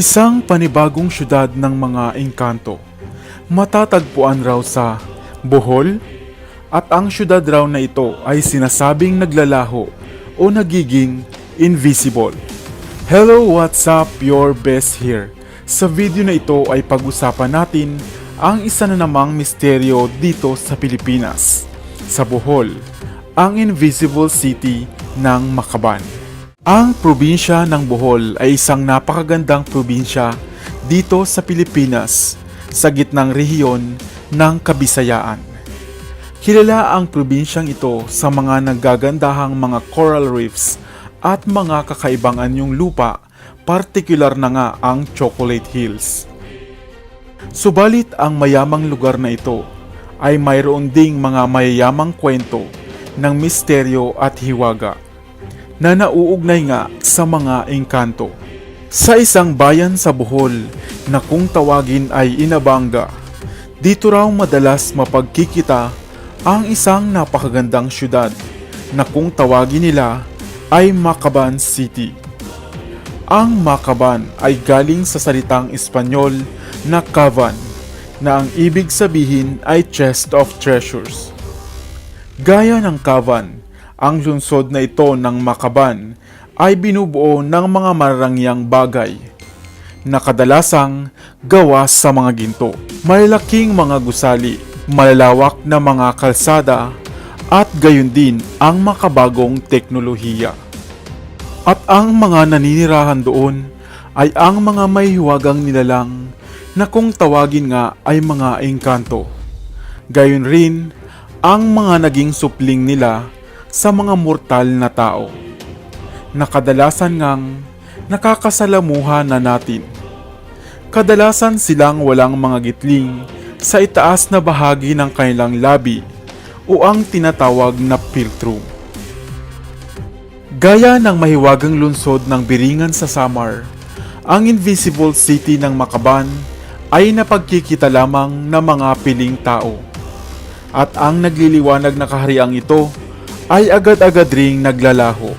Isang panibagong syudad ng mga engkanto. Matatagpuan raw sa Bohol at ang syudad raw na ito ay sinasabing naglalaho o nagiging invisible. Hello, what's up? Your best here. Sa video na ito ay pag-usapan natin ang isa na namang misteryo dito sa Pilipinas, sa Bohol, ang Invisible City ng Makaban. Ang probinsya ng Bohol ay isang napakagandang probinsya dito sa Pilipinas sa gitnang rehiyon ng Kabisayaan. Kilala ang probinsyang ito sa mga naggagandahang mga coral reefs at mga kakaibang anyong lupa, partikular na nga ang Chocolate Hills. Subalit ang mayamang lugar na ito ay mayroon ding mga mayayamang kwento ng misteryo at hiwaga na nauugnay nga sa mga engkanto. Sa isang bayan sa Bohol na kung tawagin ay Inabanga, dito raw madalas mapagkikita ang isang napakagandang syudad na kung tawagin nila ay Makaban City. Ang Makaban ay galing sa salitang Espanyol na Cavan na ang ibig sabihin ay chest of treasures. Gaya ng Cavan, ang lungsod na ito ng Makaban ay binubuo ng mga mararangyang bagay na kadalasang gawa sa mga ginto. Malalaking mga gusali, malalawak na mga kalsada at gayon din ang makabagong teknolohiya. At ang mga naninirahan doon ay ang mga may hiwagang nilalang na kung tawagin nga ay mga engkanto. Gayon rin ang mga naging supling nila sa mga mortal na tao na kadalasan ngang nakakasalamuha na natin. Kadalasan silang walang mga gitling sa itaas na bahagi ng kanilang labi o ang tinatawag na philtrum. Gaya ng mahiwagang lungsod ng Biringan sa Samar, ang Invisible City ng Makaban ay napagkikita lamang ng mga piling tao. At ang nagliliwanag na kahariang ito ay agad-agad ring naglalaho.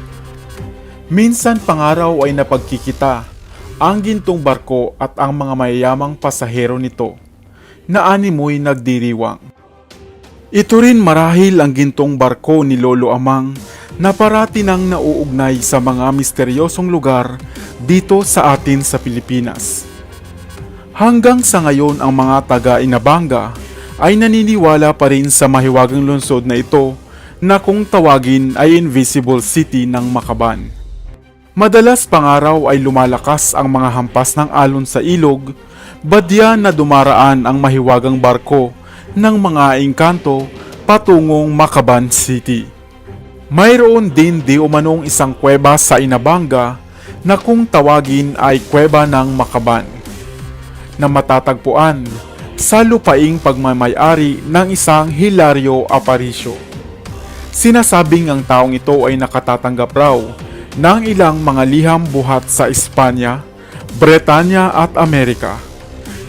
Minsan pangaraw ay napagkikita ang gintong barko at ang mga mayayamang pasahero nito na animoy nagdiriwang. Ito rin marahil ang gintong barko ni Lolo Amang na parati nang nauugnay sa mga misteryosong lugar dito sa atin sa Pilipinas. Hanggang sa ngayon ang mga taga-Inabanga ay naniniwala pa rin sa mahiwagang lungsod na ito na kung tawagin ay Invisible City ng Makaban. Madalas pangaraw ay lumalakas ang mga hampas ng alon sa ilog, badya na dumaraan ang mahiwagang barko ng mga engkanto patungong Makaban City. Mayroon din di umanong isang kuweba sa Inabanga na kung tawagin ay Kuweba ng Makaban na matatagpuan sa lupaing pagmamayari ng isang Hilario Aparicio. Sinasabing ang taong ito ay nakatatanggap raw ng ilang mga liham buhat sa Espanya, Bretanya at Amerika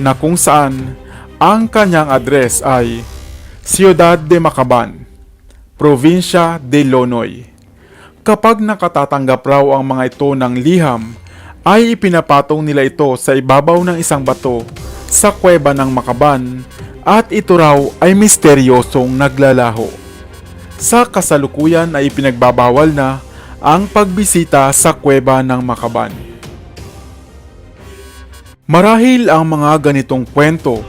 na kung saan ang kanyang address ay Ciudad de Macaban, Provincia de Lonoy. Kapag nakatatanggap raw ang mga ito ng liham, ay ipinapatong nila ito sa ibabaw ng isang bato sa kuweba ng Makaban at ito raw ay misteryosong naglalaho. Sa kasalukuyan ay ipinagbabawal na ang pagbisita sa kuweba ng Makaban. Marahil ang mga ganitong kwento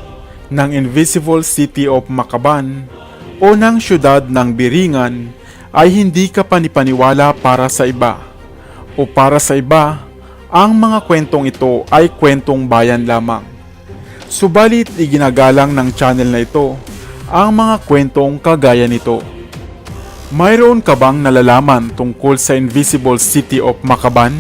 ng Invisible City of Makaban o ng syudad ng Biringan ay hindi ka panipaniwala para sa iba o para sa iba ang mga kwentong ito ay kwentong bayan lamang. Subalit iginagalang ng channel na ito ang mga kwentong kagaya nito. Mayroon ka bang nalalaman tungkol sa Invisible City of Makaban?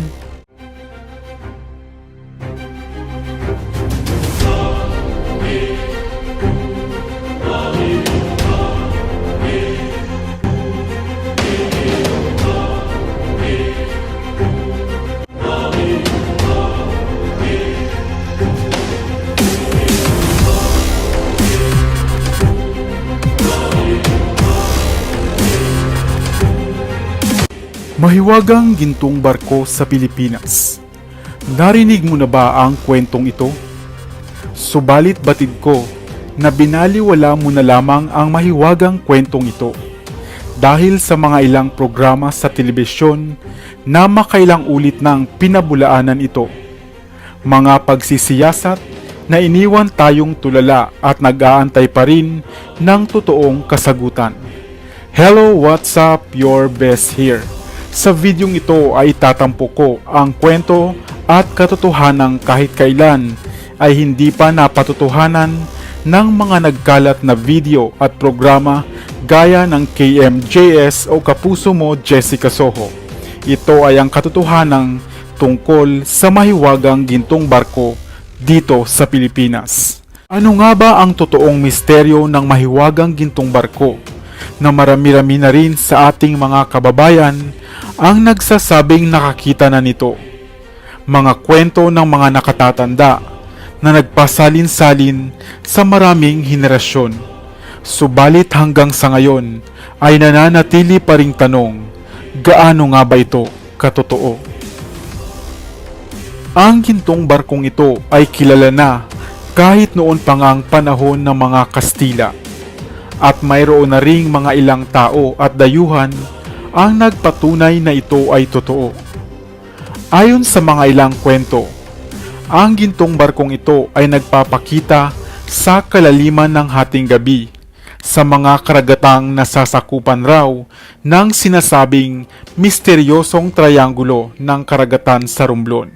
Mahiwagang gintong barko sa Pilipinas. Narinig mo na ba ang kwentong ito? Subalit batid ko na binaliwala mo na lamang ang mahiwagang kwentong ito dahil sa mga ilang programa sa telebisyon na makailang ulit ng pinabulaanan ito. Mga pagsisiyasat na iniwan tayong tulala at nag-aantay pa rin ng totoong kasagutan. Hello, what's up? Your best here. Sa videong ito ay tatampo ko ang kwento at katotohanan kahit kailan ay hindi pa napatotohanan ng mga nagkalat na video at programa gaya ng KMJS o Kapuso Mo Jessica Soho. Ito ay ang katotohanan tungkol sa mahiwagang gintong barko dito sa Pilipinas. Ano nga ba ang totoong misteryo ng mahiwagang gintong barko na marami-rami na rin sa ating mga kababayan ang nagsasabing nakakita na nito? Mga kwento ng mga nakatatanda na nagpasalin-salin sa maraming henerasyon. Subalit hanggang sa ngayon ay nananatili pa ring tanong, gaano nga ba ito katotoo? Ang gintong barkong ito ay kilala na kahit noon pa ngang panahon ng mga Kastila. At mayroon na ring mga ilang tao at dayuhan ang nagpatunay na ito ay totoo. Ayon sa mga ilang kwento, ang gintong barkong ito ay nagpapakita sa kalaliman ng hating gabi sa mga karagatang nasasakupan raw ng sinasabing misteryosong triangulo ng karagatan sa Romblon.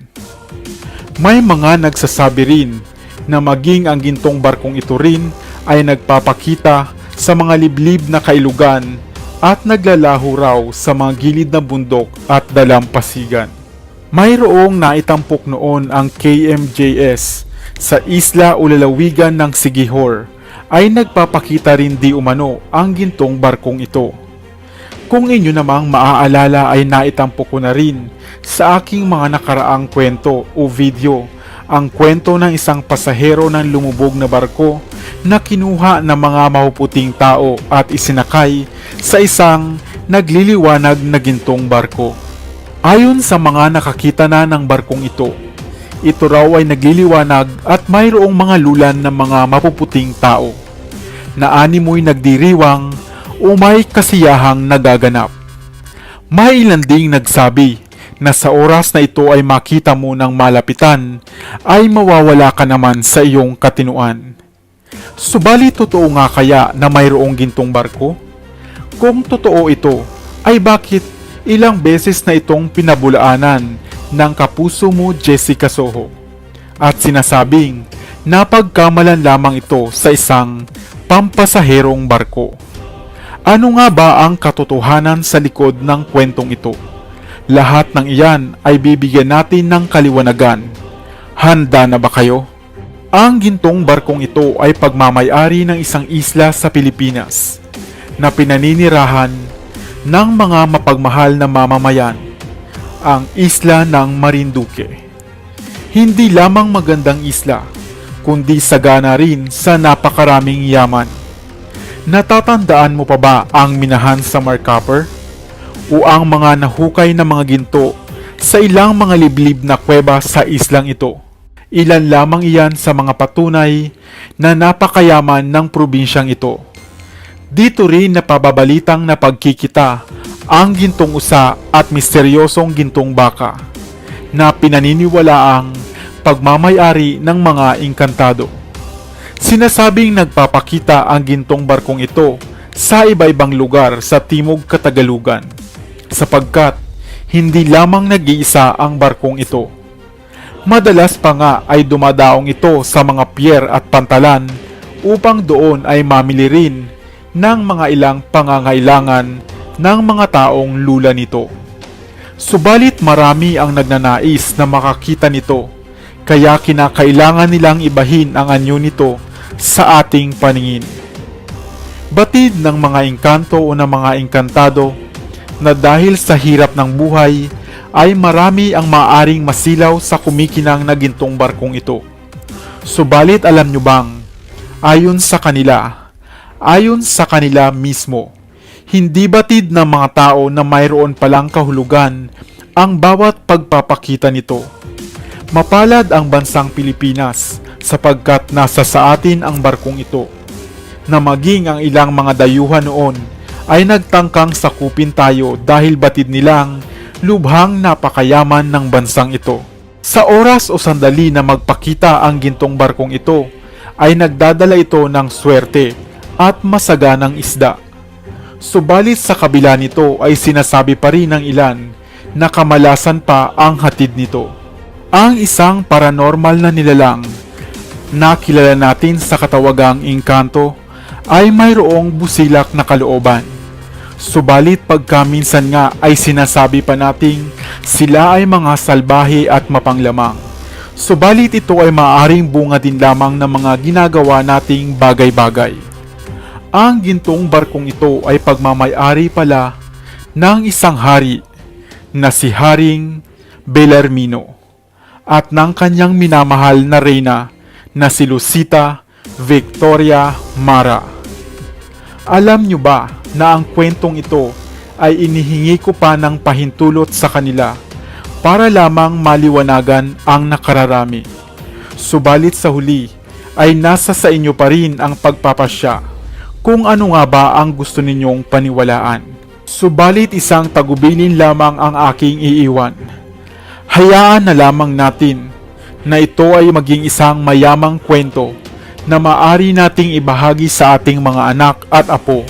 May mga nagsasabi rin na maging ang gintong barkong ito rin ay nagpapakita sa mga liblib na kailugan at naglalaho raw sa mga gilid na bundok at dalampasigan. Mayroong naitampok noon ang KMJS sa isla o lalawigan ng Sigihor ay nagpapakita rin di umano ang gintong barkong ito. Kung inyo namang maaalala ay naitampok ko na rin sa aking mga nakaraang kwento o video ang kwento ng isang pasahero ng lumubog na barko na kinuha ng mga mahuputing tao at isinakay sa isang nagliliwanag na gintong barko. Ayon sa mga nakakita na ng barkong ito, ito raw ay nagliliwanag at mayroong mga lulan ng mga mapuputing tao na animoy nagdiriwang o may kasiyahang nagaganap. May ilan ding nagsabi na sa oras na ito ay makita mo ng malapitan ay mawawala ka naman sa iyong katinuan. Subalit totoo nga kaya na mayroong gintong barko? Kung totoo ito, ay bakit ilang beses na itong pinabulaanan ng kapuso mo Jessica Soho? At sinasabing napagkamalan lamang ito sa isang pampasaherong barko. Ano nga ba ang katotohanan sa likod ng kwentong ito? Lahat ng iyan ay bibigyan natin ng kaliwanagan. Handa na ba kayo? Ang gintong barkong ito ay pagmamayari ng isang isla sa Pilipinas na pinaninirahan ng mga mapagmahal na mamamayan, ang isla ng Marinduque. Hindi lamang magandang isla, kundi sagana rin sa napakaraming yaman. Natatandaan mo pa ba ang minahan sa Marcopper? O ang mga nahukay na mga ginto sa ilang mga liblib na kuweba sa islang ito? Ilan lamang iyan sa mga patunay na napakayaman ng probinsyang ito. Dito rin napababalitang napagkikita ang gintong usa at misteryosong gintong baka na pinaniniwalaang pagmamayari ng mga inkantado. Sinasabing nagpapakita ang gintong barkong ito sa iba-ibang lugar sa Timog Katagalugan sapagkat hindi lamang nag-iisa ang barkong ito. Madalas pa nga ay dumadaong ito sa mga pier at pantalan upang doon ay mamili rin ng mga ilang pangangailangan ng mga taong lula nito. Subalit marami ang nagnanais na makakita nito kaya kinakailangan nilang ibahin ang anyo nito sa ating paningin. Batid ng mga engkanto o ng mga engkantado na dahil sa hirap ng buhay ay marami ang maaring masilaw sa kumikinang na gintong barkong ito. Subalit alam nyo bang, ayon sa kanila, ayon sa kanila mismo, hindi batid ng mga tao na mayroon palang kahulugan ang bawat pagpapakita nito Mapalad ang bansang Pilipinas sapagkat nasa sa atin ang barkong ito na maging ang ilang mga dayuhan noon ay nagtangkang sakupin tayo dahil batid nilang lubhang napakayaman ng bansang ito. Sa oras o sandali na magpakita ang gintong barkong ito, ay nagdadala ito ng swerte at masaganang isda. Subalit sa kabila nito ay sinasabi pa rin ng ilan na kamalasan pa ang hatid nito. Ang isang paranormal na nilalang na kilala natin sa katawagang engkanto ay mayroong busilak na kalooban. Subalit pagkaminsan nga ay sinasabi pa nating sila ay mga salbahe at mapanglamang. Subalit ito ay maaaring bunga din lamang ng mga ginagawa nating bagay-bagay. Ang gintong barkong ito ay pagmamayari pala ng isang hari na si Haring Belarmino at ng kanyang minamahal na reyna na si Lucita Victoria Mara. Alam nyo ba na ang kwentong ito ay inihingi ko pa ng pahintulot sa kanila para lamang maliwanagan ang nakararami. Subalit sa huli ay nasa sa inyo pa rin ang pagpapasya kung ano nga ba ang gusto ninyong paniwalaan. Subalit isang tagubilin lamang ang aking iiwan. Hayaan na lamang natin na ito ay maging isang mayamang kwento na maari nating ibahagi sa ating mga anak at apo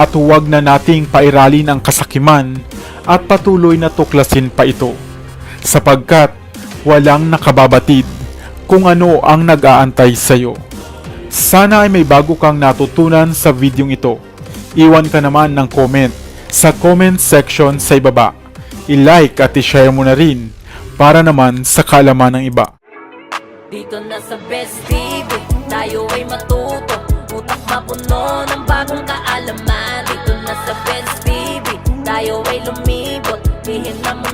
at huwag na nating pairalin ang kasakiman at patuloy na tuklasin pa ito sapagkat walang nakababatid kung ano ang nag-aantay sa'yo. Sana ay may bago kang natutunan sa videong ito. Iwan ka naman ng comment sa comment section sa ibaba. I-like at i-share mo na rin para naman sa kaalaman ng iba. Dito na sa Best TV Tayo ay matuto Utak mapuno ng bagong kaalaman Tayo ay lumibot Lihim na mundo